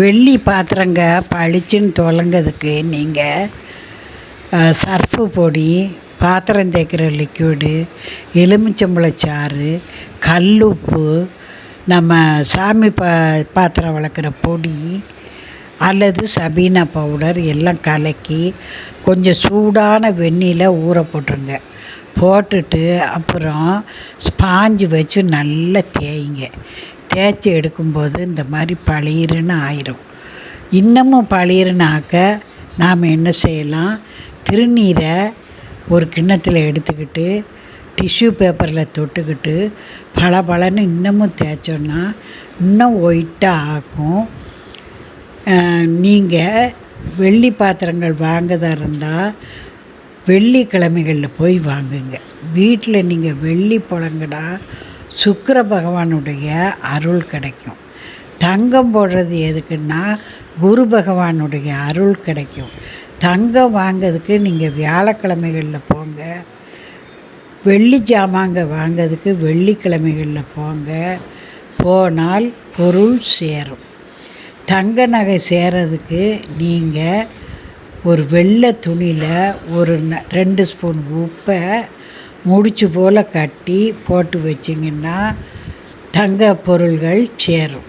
வெள்ளி பாத்திரங்க பளிச்சுன்னு தொலங்கிறதுக்கு நீங்கள் சர்ஃபு பொடி பாத்திரம் தேய்க்கிற லிக்விடு எலுமிச்சம்பழச்சாறு கல் உப்பு நம்ம சாமி பா பாத்திரம் வளர்க்குற பொடி அல்லது சபீனா பவுடர் எல்லாம் கலக்கி கொஞ்சம் சூடான வெந்நீரில் ஊற போட்டுருங்க. போட்டுட்டு அப்புறம் ஸ்பாஞ்சு வச்சு நல்லா தேய்ங்க. தேய்ச்சி எடுக்கும்போது இந்த மாதிரி பளீருன்னு ஆயிரும். இன்னமும் பளீருன்னு நாம் என்ன செய்யலாம்? திருநீரை ஒரு கிண்ணத்தில் எடுத்துக்கிட்டு டிஷ்யூ பேப்பரில் தொட்டுக்கிட்டு பளபளன்னு இன்னமும் தேய்ச்சோன்னா இன்னும் ஒயிட்டாக ஆக்கும். நீங்கள் வெள்ளி பாத்திரங்கள் வாங்குதா இருந்தால் வெள்ளிக்கிழமைகளில் போய் வாங்குங்க. வீட்டில் நீங்கள் வெள்ளி புழங்குனா சுக்கர பகவானுடைய அருள் கிடைக்கும். தங்கம் போடுறது எதுக்குன்னா குரு பகவானுடைய அருள் கிடைக்கும். தங்கம் வாங்கிறதுக்கு நீங்கள் வியாழக்கிழமைகளில் போங்க. வெள்ளி ஜாமாங்க வாங்கிறதுக்கு வெள்ளிக்கிழமைகளில் போங்க. போனால் பொருள் சேரும். தங்க நகை சேரதுக்கு நீங்கள் ஒரு வெள்ளை துணியில் ஒரு ந- ரெண்டு ஸ்பூன் உப்பை முடிச்சு போல் கட்டி போட்டு வச்சிங்கன்னா தங்க பொருள்கள் சேரும்.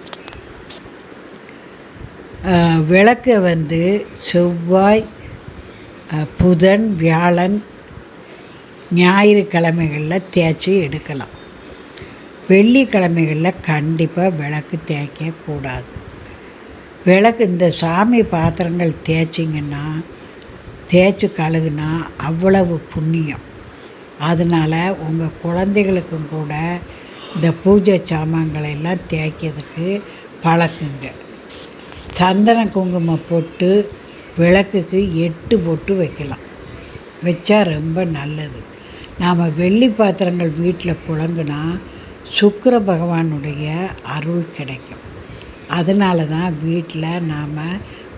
விளக்கை வந்து செவ்வாய் புதன் வியாழன் ஞாயிற்றுக்கிழமைகளில் தேய்ச்சி எடுக்கலாம். வெள்ளிக்கிழமைகளில் கண்டிப்பாக விளக்கு தேய்க்கக்கூடாது விளக்கு இந்த சாமி பாத்திரங்கள் தேய்ச்சிங்கன்னா தேய்ச்சி கழுகுனா அவ்வளவு புண்ணியம். அதனால் உங்கள் குழந்தைகளுக்கும் கூட இந்த பூஜை சாமான்களை எல்லாம் தேய்க்கிறதுக்கு பழக்குங்க. சந்தன குங்குமம் போட்டு விளக்குக்கு எட்டு பொட்டு வைக்கலாம். வச்சா ரொம்ப நல்லது. நாம் வெள்ளி பாத்திரங்கள் வீட்டில் புழங்குனா சுக்கர பகவானுடைய அருள் கிடைக்கும். அதனால தான் வீட்டில் நாம்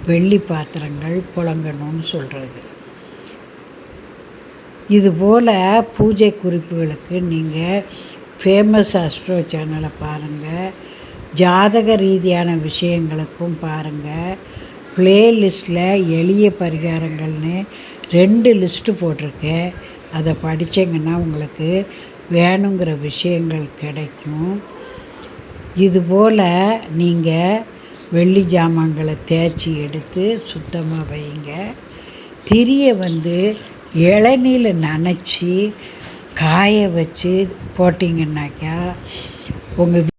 வெள்ளி பாத்திரங்கள் புழங்கணும்னு சொல்கிறது இதுபோல் பூஜை குறிப்புகளுக்கு நீங்கள் ஃபேமஸ் அஸ்ட்ரோ சேனலை பாருங்கள் ஜாதக ரீதியான விஷயங்களுக்கும் பாருங்கள் ப்ளேலிஸ்ட்டில் எளிய பரிகாரங்கள்னு ரெண்டு லிஸ்ட்டு போட்டிருக்கேன். அதை படித்தீங்கன்னா உங்களுக்கு வேணுங்கிற விஷயங்கள் கிடைக்கும். இதுபோல் நீங்கள் வெள்ளி ஜாமான்களை தேய்ச்சி எடுத்து சுத்தமாக வைங்க. திரியை வந்து இளநீல நனைச்சி காய வச்சு போட்டிங்கன்னாக்கா உங்கள்